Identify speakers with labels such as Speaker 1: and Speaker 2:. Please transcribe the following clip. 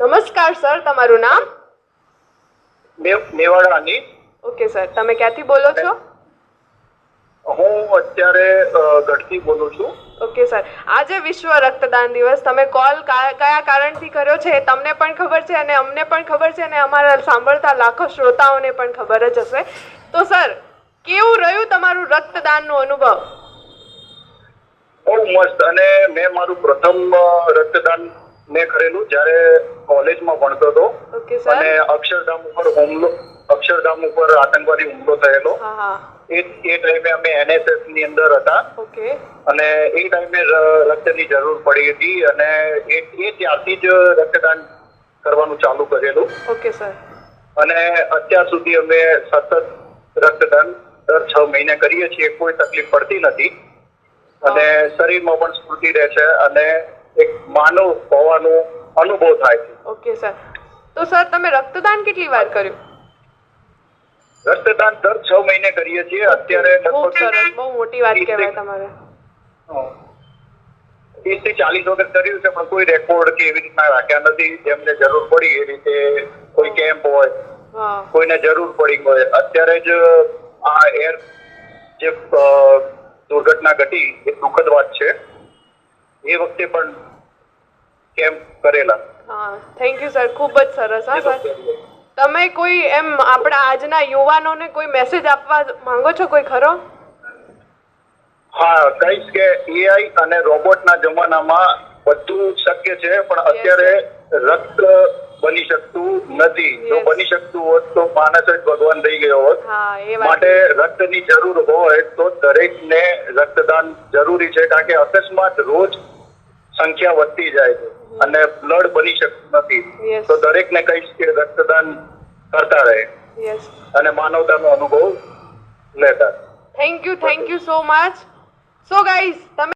Speaker 1: નમસ્કાર સર. તમારું નામ?
Speaker 2: મેવ- મેવાડાની.
Speaker 1: Okay sir. તમે ક્યાંથી બોલો છો?
Speaker 2: હું અત્યારે ગઢથી બોલું છું.
Speaker 1: Okay sir. આજે વિશ્વ રક્તદાન દિવસ. તમે કોલ કયા કારણથી કર્યો છે તમને પણ ખબર છે અને અમને પણ ખબર છે અને અમારા સાંભળતા લાખો શ્રોતાઓને પણ ખબર જ હશે. તો સર કેવું રહ્યું તમારું રક્તદાનનો અનુભવ?
Speaker 2: બહુ મસ્ત. અને મેં મારું પ્રથમ રક્તદાન મેં કરેલું જ્યારે કોલેજમાં ભણતો હતો. અને અક્ષરધામ ઉપર હુમલો અક્ષરધામ ઉપર આતંકવાદી હુમલો થયેલો. એ એ ટાઈમે અમે એનએસએસની અંદર હતા. અને એ ટાઈમે રક્તની જરૂર પડી હતી અને એ એ ત્યારથી જ રક્તદાન કરવાનું ચાલુ કરેલું.
Speaker 1: ઓકે સર
Speaker 2: અને અત્યાર સુધી અમે સતત રક્તદાન દર છ મહિને કરીએ છીએ કોઈ તકલીફ પડતી નથી. અને શરીરમાં પણ સ્ફૂર્તિ રહે છે અને એક માનવ હોવાનો અનુભવ થાય છે.
Speaker 1: Okay sir. તો સર તમે રક્તદાન કેટલી વાર કર્યું?
Speaker 2: રક્તદાન દર છ મહિને કરીએ છીએ. અત્યારે
Speaker 1: ખૂબ સરસ બહુ મોટી વાત કહેવાય તમારે.
Speaker 2: ત્રીસથી ચાલીસ વખત કર્યું છે પણ કોઈ રેકોર્ડ કે એવી રીતના રાખ્યા નથી. જેમને જરૂર પડી એ રીતે કોઈ કેમ્પ હોય કોઈને જરૂર પડી હોય. અત્યારે જ આ એર જે દુર્ઘટના ઘટી એ દુઃખદ વાત છે. એ વખતે પણ કેમ્પ કરેલા?
Speaker 1: થેન્ક યુ સર ખૂબ જ સરસ હા સર તમે કોઈ એમ આપણા આજના યુવાનોને કોઈ મેસેજ આપવા માંગો છો કોઈ ખરો?
Speaker 2: હા કહીશ કે એઆઈ અને રોબોટના જમાનામાં બધું શક્ય છે પણ અત્યારે રક્ત બની શકતું નથી. જો બની શકતું હોત તો માણસ જ ભગવાન થઈ ગયો હોત.
Speaker 1: એ
Speaker 2: માટે રક્તની જરૂર હોય તો દરેકને રક્તદાન જરૂરી છે કારણ કે અકસ્માત રોજ સંખ્યા વધતી જાય છે. અને બ્લડ બની શકતું નથી. તો દરેકને કહીશ કે રક્તદાન કરતા રહે.
Speaker 1: અને
Speaker 2: અને માનવતાનો અનુભવ લેતા
Speaker 1: thank you thank you so much so guys તમે